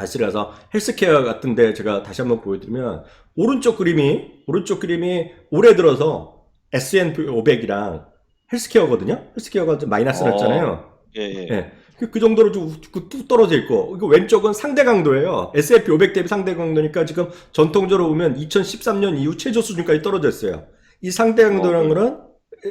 다시라서 헬스케어 같은데 제가 다시 한번 보여드리면 오른쪽 그림이 오른쪽 그림이 올해 들어서 S&P 500이랑 헬스케어거든요. 헬스케어가 좀 마이너스 어. 났잖아요. 예, 예. 예. 그, 그 정도로 좀 우- 뚝 떨어져 있고 이거 왼쪽은 상대 강도예요. S&P 500 대비 상대 강도니까 지금 전통적으로 보면 2013년 이후 최저 수준까지 떨어져 있어요. 이 상대 강도라는 어, 거는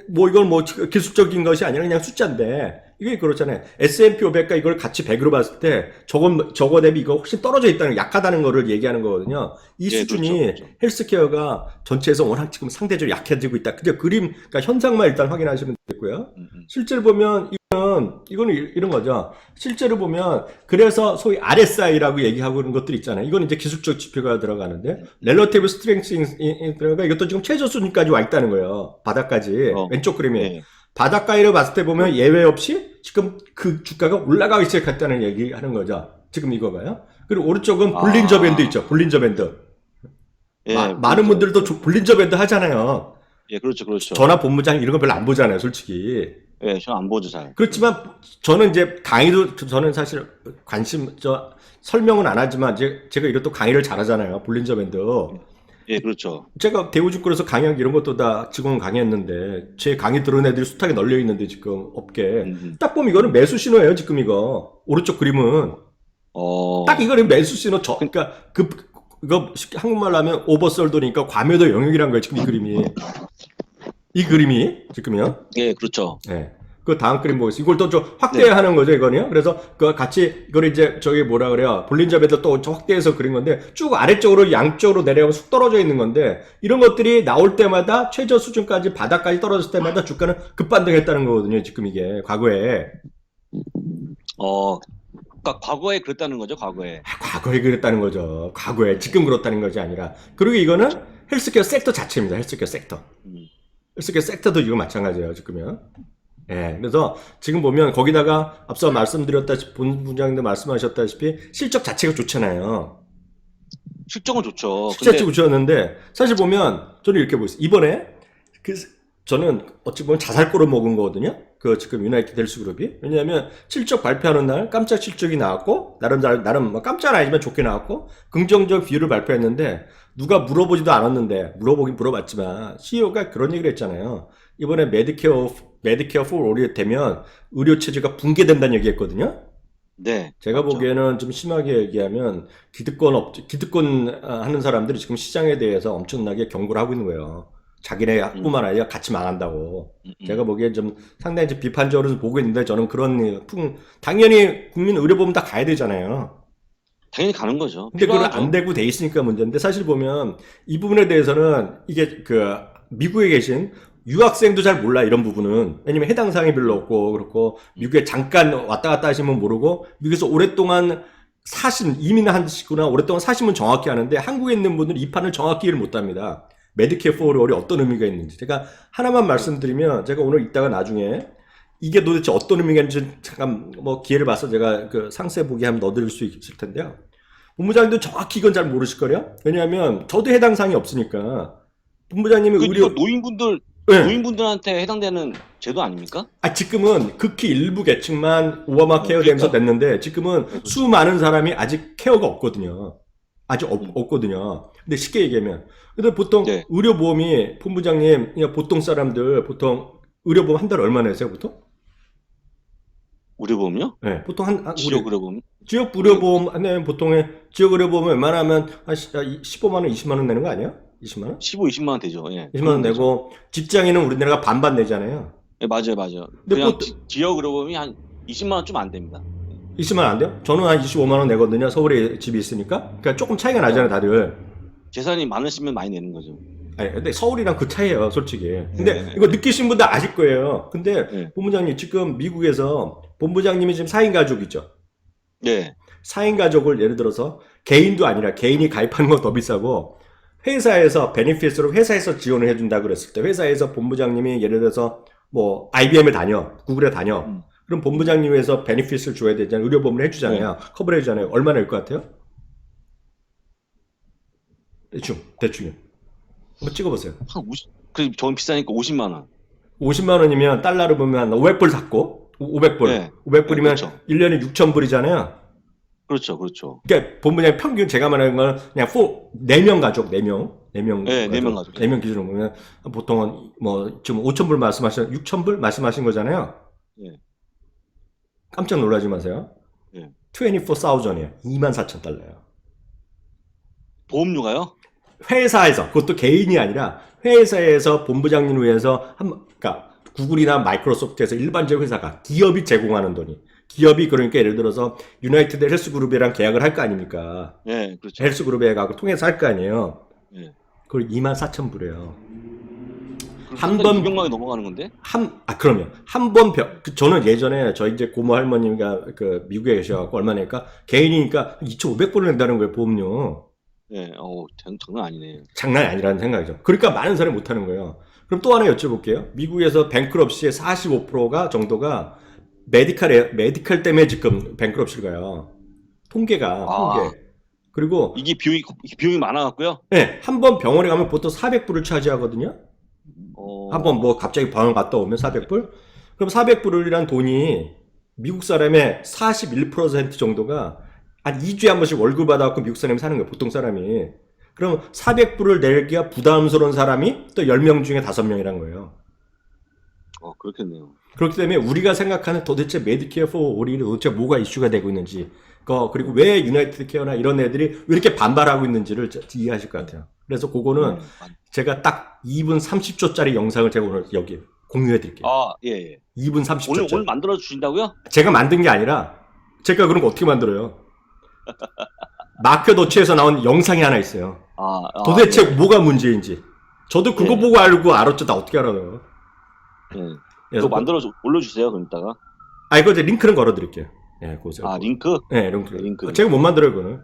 뭐 이건 뭐 기술적인 것이 아니라 그냥 숫자인데 이게 그렇잖아요. S&P 500과 이걸 같이 100으로 봤을 때 저건 저거 대비 이거 훨씬 떨어져 있다는 약하다는 거를 얘기하는 거거든요. 이 예, 수준이 그렇죠, 그렇죠. 헬스케어가 전체에서 워낙 지금 상대적으로 약해지고 있다. 그냥 그림 그러니까 현상만 일단 확인하시면 되고요. 음, 음. 실제로 보면 이거는 이거는 이- 이런 거죠. 실제로 보면 그래서 소위 RSI라고 얘기하고 있는 것들 있잖아요. 이건 이제 기술적 지표가 들어가는데 Relative Strength 들어가 이것도 지금 최저 수준까지 와 있다는 거예요. 바닥까지 어. 왼쪽 그림에 예. 바닥가이를 봤을 때 보면 예외 없이 지금 그 주가가 올라가기 시작했다는 얘기 하는 거죠. 지금 이거가요. 그리고 오른쪽은 아. 볼린저 밴드 있죠. 볼린저 밴드. 예, 마- 그렇죠. 많은 분들도 조- 볼린저 밴드 하잖아요. 예, 그렇죠, 그렇죠. 전화 본부장 이런 거 별로 안 보잖아요, 솔직히. 예, 저는 안 보죠, 잘. 그렇지만 저는 이제 강의도 저는 사실 관심 저 설명은 안 하지만 이제 제가 이것도 강의를 잘하잖아요. 볼린저 밴드. 예, 그렇죠. 제가 대우증권에서 강의한 이런 것도 다 직원 강의했는데 제 강의 들은 애들이 숫하게 널려 있는데 지금 업계 음, 음. 딱 보면 이거는 매수 신호예요 지금 이거 오른쪽 그림은 어, 딱 이거는 매수 신호 저 그러니까 그 이거 한국말로 하면 오버솔더니까 과매도 영역이란 거예요 지금 이 그림이 이 그림이 지금요 예, 그렇죠. 네. 그 다음 그림 보겠습니다. 이걸 또 좀 확대하는 거죠, 이거는요. 그래서 그 같이 이걸 이제 저기 뭐라 그래요. 볼린저배도 또 확대해서 그린 건데 쭉 아래쪽으로 양쪽으로 내려가면 쑥 떨어져 있는 건데 이런 것들이 나올 때마다 최저 수준까지 바닥까지 떨어졌을 때마다 주가는 급반등했다는 거거든요. 지금 이게 과거에 어, 그러니까 과거에 그랬다는 거죠, 과거에. 아, 과거에 그랬다는 거죠. 과거에 지금 그렇다는 것이 아니라 그리고 이거는 헬스케어 섹터 자체입니다. 헬스케어 섹터. 음. 헬스케어 섹터도 이거 마찬가지예요, 지금요. 예, 그래서 지금 보면 거기다가 앞서 말씀드렸다시피 본 부장님도 말씀하셨다시피 실적 자체가 좋잖아요. 실적은 좋죠. 실적 근데 좋았는데 사실 보면 저는 이렇게 보겠습니다. 이번에 그 저는 어찌 보면 자살골을 먹은 거거든요. 그 지금 유나이티드 헬스 그룹이 왜냐하면 실적 발표하는 날 깜짝 실적이 나왔고 나름 잘- 나름 뭐 깜짝 아니지만 좋게 나왔고 긍정적 비율을 발표했는데 누가 물어보지도 않았는데 물어보긴 물어봤지만 CEO가 그런 얘기를 했잖아요. 이번에 메디케어 메디케어 4 올이 되면 의료 체제가 붕괴된다는 얘기했거든요. 네. 제가 맞죠. 보기에는 좀 심하게 얘기하면 기득권 업 기득권 아, 하는 사람들이 지금 시장에 대해서 엄청나게 경고를 하고 있는 거예요. 자기네뿐만 아니라 같이 망한다고. 음, 음. 제가 보기엔 좀 상당히 좀 비판적으로 보고 있는데 저는 그런 풍 당연히 국민 의료보험 다 가야 되잖아요. 당연히 가는 거죠. 근데 필요하죠. 안 되고 돼 있으니까 문제인데 사실 보면 이 부분에 대해서는 이게 그 미국에 계신 유학생도 잘 몰라 이런 부분은 왜냐면 해당 사항이 별로 없고 그렇고 미국에 잠깐 왔다 갔다 하시면 모르고 미국에서 오랫동안 사신 이민하시거나 오랫동안 사시면 정확히 아는데 한국에 있는 분들은 이 판을 정확히 이해를 못합니다. 메디케어 포월이 어떤 의미가 있는지 제가 하나만 말씀드리면 제가 오늘 이따가 나중에 이게 도대체 어떤 의미가 있는지 잠깐 뭐 기회를 봐서 제가 그 상세 보기 한번 넣어드릴 수 있을 텐데요. 본부장님도 정확히 이건 잘 모르실 거예요. 왜냐하면 저도 해당 사항이 없으니까 본부장님이 그 의료 노인분들 네. 노인분들한테 해당되는 제도 아닙니까? 아 지금은 극히 일부 계층만 오바마 케어 그러니까. 되면서 됐는데 지금은 수많은 사람이 아직 케어가 없거든요. 아직 없, 음. 없거든요. 근데 쉽게 얘기하면 근데 보통 네. 의료보험이 본부장님 그냥 보통 사람들 보통 의료보험 한 달에 얼마 내세요 보통? 의료보험요? 네, 보통 한, 한 지역 의료보험? 지역 의료보험 하면 보통의 지역 의료보험은 웬만하면 한 15만 원, 20만 원 내는 거 아니야? 20만 원? 15, 20만 원 되죠. 예. 20만 원 내고 직장인은 우리나라가 반반 내잖아요. 예, 맞아요, 맞아요. 근데 그냥 보통- 지, 지역 의료보험이 한 20만 원 좀 안 됩니다. 20만 원안 돼요? 저는 한 25만 원 내거든요. 서울에 집이 있으니까. 그러니까 조금 차이가 나잖아요, 다들. 재산이 많으시면 많이 내는 거죠. 아니, 근데 서울이랑 그 차이예요, 솔직히. 근데 네. 이거 느끼신 분들 아실 거예요. 근데 네. 본부장님 지금 미국에서 본부장님이 지금 4인 가족이죠. 네. 4인 가족을 예를 들어서 개인도 아니라 개인이 가입하는 건 더 비싸고 회사에서 베네핏으로 회사에서 지원을 해준다 그랬을 때 회사에서 본부장님이 예를 들어서 뭐 IBM에 다녀, 구글에 다녀. 음. 그럼 본부장님에서 베네핏을 줘야 되잖아요. 의료보험을 해주잖아요. 커버를 해주잖아요. 얼마나 일 것 같아요? 대충, 대충. 한번 찍어보세요. 한 50, 그 저는 비싸니까 50만 원. 50만 원이면 달러로 보면 500불 샀고 500불. 네. 500불이면 네, 그렇죠. 1년에 6,000불이잖아요. 그렇죠, 그렇죠. 그러니까 본부장 평균 제가 말하는 건 그냥 4, 4명 가족, 4명. 4명. 네, 네명 가족. 4명 기준으로 보면 보통은 뭐 지금 5,000불 말씀하신 6,000불 말씀하신 거잖아요. 네. 깜짝 놀라지 마세요. 네. 24,000이에요. 24,000달러예요. 보험료가요? 회사에서 그것도 개인이 아니라 회사에서 본부장님 위해서 한 그러니까 구글이나 마이크로소프트에서 일반적 회사가 기업이 제공하는 돈이 기업이 그러니까 예를 들어서 유나이티드 헬스 그룹이랑 계약을 할 거 아닙니까? 네, 그렇죠. 헬스 그룹에 가고 통해서 할 거 아니에요. 네. 그걸 24,000불이에요. 한한 번- 번 200만이 넘어가는 건데? 한, 아, 그러면. 한번 병, 그 저는 예전에 저희 이제 고모 할머니가 그 미국에 계셔갖고 얼마니까 개인이니까 2,500불을 낸다는 거예요, 보험료. 네, 어, 장- 장난 아니네. 장난이 아니라는 생각이죠. 그러니까 많은 사람이 못하는 거예요. 그럼 또 하나 여쭤볼게요. 미국에서 뱅크럽시의 45%가 정도가 메디칼에, 메디칼 때문에 지금 뱅크럽시를 가요. 통계가, 아. 통계. 그리고, 이게 비용이, 비용이 많아 갖고요. 네, 한 번 병원에 가면 보통 400불을 차지하거든요. 어, 한번 뭐 갑자기 병원 갔다 오면 400불? 그럼 400불이란 돈이 미국 사람의 41% 정도가 한 2주에 한 번씩 월급 받아갖고 미국 사람이 사는 거예요. 보통 사람이. 그럼 400불을 내기가 부담스러운 사람이 또 10명 중에 5명이란 거예요. 어, 그렇겠네요. 그렇기 때문에 우리가 생각하는 도대체 메디케어 포 오리는 도대체 뭐가 이슈가 되고 있는지, 그 그리고 왜 유나이티드 케어나 이런 애들이 왜 이렇게 반발하고 있는지를 저- 이해하실 것 같아요. 그래서 그거는 네. 제가 딱 2분 30초짜리 영상을 제가 오늘 여기 공유해 드릴게요. 아, 예, 예. 2분 오늘, 30초짜리. 오늘 만들어 주신다고요? 제가 만든 게 아니라 제가 그런 거 어떻게 만들어요? 마크 도치에서 나온 영상이 하나 있어요. 아, 아, 도대체 예. 뭐가 문제인지. 저도 그거 네. 보고 알고 알았죠. 나 어떻게 알아요? 예. 그래서 그거 만들어 주- 올려 주세요, 그럼 이따가. 아 이거 이제 링크는 걸어 드릴게요. 예, 그거 아, 링크? 네, 링크. 링크. 제가 못 만들어요, 그거는.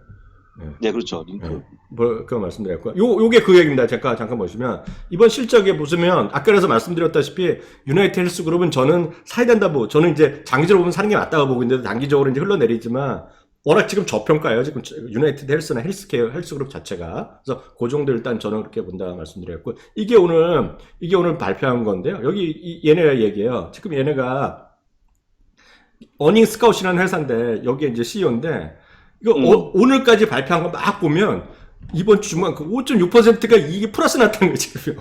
네, 그렇죠. 링크. 네. 뭐, 그거 말씀드렸고요. 요, 요게 그 얘기입니다. 잠깐, 잠깐 보시면. 이번 실적에 보시면, 아까 그래서 말씀드렸다시피, 유나이트 헬스 그룹은 저는 사야 된다 보, 저는 이제 장기적으로 보면 사는 게 맞다고 보고 있는데, 단기적으로 이제 흘러내리지만, 워낙 지금 저평가예요. 지금 유나이티드 헬스나 헬스케어, 헬스그룹 자체가. 그래서 그 정도 일단 저는 그렇게 본다 말씀드렸고, 이게 오늘, 이게 오늘 발표한 건데요. 여기 이- 얘네가 얘기해요. 지금 얘네가 어닝 스카웃이라는 회사인데, 여기에 이제 CEO인데, 이거 음. 어- 오늘까지 발표한 거 막 보면, 이번 주 중간 그 5.6%가 이게 플러스 났다는 거예요, 지금.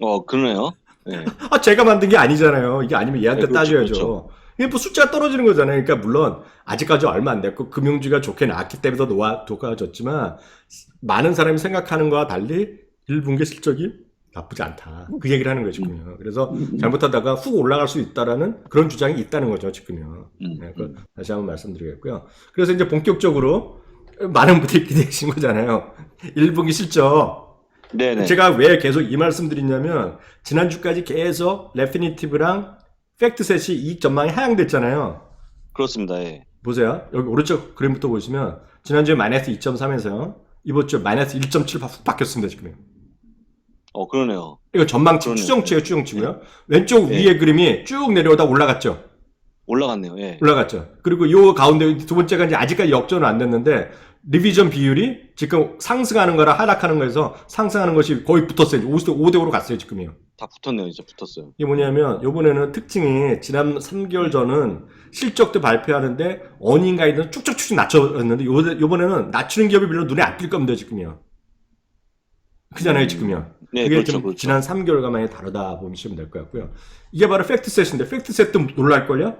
어, 그러네요. 예. 아, 제가 만든 게 아니잖아요. 이게 아니면 얘한테 네, 그렇죠, 따져야죠. 그렇죠. 이게 뭐 숫자가 떨어지는 거잖아요. 그러니까 물론 아직까지 얼마 안 됐고 금융주가 좋게 나왔기 때문에 더 높아졌지만 많은 사람이 생각하는 거와 달리 1분기 실적이 나쁘지 않다. 그 얘기를 하는 거예요, 지금요. 그래서 잘못하다가 훅 올라갈 수 있다라는 그런 주장이 있다는 거죠, 지금요. 음, 네, 그걸 다시 한번 말씀드리겠고요. 그래서 이제 본격적으로 많은 분들이 기대하신 거잖아요. 1분기 실적. 네네. 제가 왜 계속 이 말씀 드리냐면 지난주까지 계속 레피니티브랑 팩트셋이 이익 전망이 하향됐잖아요. 그렇습니다. 예. 보세요. 여기 오른쪽 그림부터 보시면 지난주에 마이너스 2.3에서 이번 주에 마이너스 1.7훅 바뀌었습니다. 지금. 어, 그러네요. 이거 전망치 그러네요. 추정치예요. 추정치고요. 왼쪽 네. 위에 그림이 쭉 내려오다 올라갔죠. 올라갔네요. 예. 올라갔죠. 그리고 요 가운데 두 번째가 이제 아직까지 역전은 안 됐는데 리비전 비율이 지금 상승하는 거랑 하락하는 거에서 상승하는 것이 거의 붙었어요. 5대 5대5로 갔어요, 지금요. 다 붙었네요. 이제 붙었어요. 이게 뭐냐면 요번에는 특징이 지난 3개월 전은 실적도 발표하는데 어닝 가이드는 쭉쭉쭉 낮춰졌는데 요, 요번에는 낮추는 기업이 별로 눈에 안 띌 겁니다, 지금요. 그잖아요, 지금요. 네, 그게 그렇죠. 좀 그렇죠. 지난 3개월간 많이 다르다 보시면 될 것 같고요. 이게 바로 팩트셋인데 팩트셋도 놀랄걸요?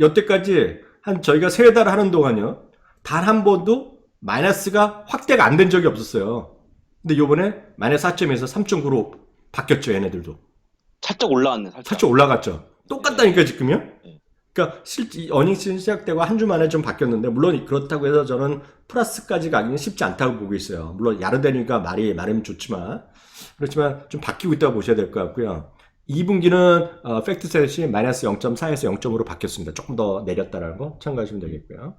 여태까지 한 저희가 세 달 하는 동안요. 단 한 번도 마이너스가 확대가 안 된 적이 없었어요. 근데 요번에 마이너스 4.에서 3.9로 바뀌었죠, 얘네들도. 살짝 올라왔네. 살짝. 살짝 올라갔죠. 똑같다니까 지금요. 네. 그러니까 실제 어닝 시즌 시작되고 한 주 만에 좀 바뀌었는데 물론 그렇다고 해서 저는 플러스까지 가기는 쉽지 않다고 보고 있어요. 물론 야르되니까 말이 말하면 좋지만 그렇지만 좀 바뀌고 있다고 보셔야 될 것 같고요. 2분기는 어, 팩트셋이 마이너스 0.4에서 0.5로 바뀌었습니다. 조금 더 내렸다라는 거 참고하시면 되겠고요.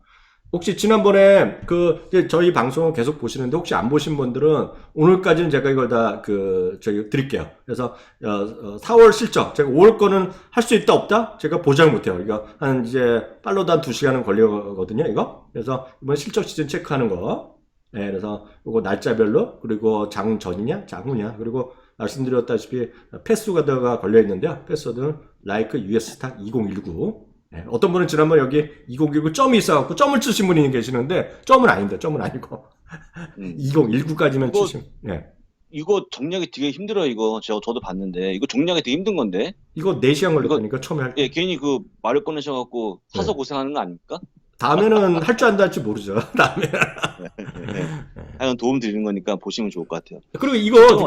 혹시 지난번에 그 저희 방송을 계속 보시는데 혹시 안 보신 분들은 오늘까지는 제가 이걸 다 그 저기 드릴게요. 그래서 어, 어, 4월 실적 제가 5월 거는 할 수 있다 없다 제가 보장 못해요. 이거 한 이제 팔로도 한 2시간은 걸리거든요. 이거 그래서 이번 실적 시즌 체크하는 거. 네, 그래서 이거 날짜별로 그리고 장 전이냐 장 후냐 그리고 말씀드렸다시피 패스워드가 걸려 있는데요. 패스워드는 like ustat 2019 예, 어떤 분은 지난번 여기 2019 점이 있어갖고 점을 치신 분이 계시는데 점은 아닌데 점은 아니고 음. 2019까지만 이거- 치시면 예. 이거 정리하기 되게 힘들어요, 이거. 저, 저도 봤는데. 이거 정리하기 되게 힘든 건데. 이거 4시간 걸렸다니까 처음에 할 때. 예, 괜히 그 말을 꺼내셔갖고 사서 네. 고생하는 거 아닙니까? 다음에는 할 줄 안다 할지 모르죠. 다음에. 예. 하여간 도움 드리는 거니까 보시면 좋을 것 같아요. 그리고 이거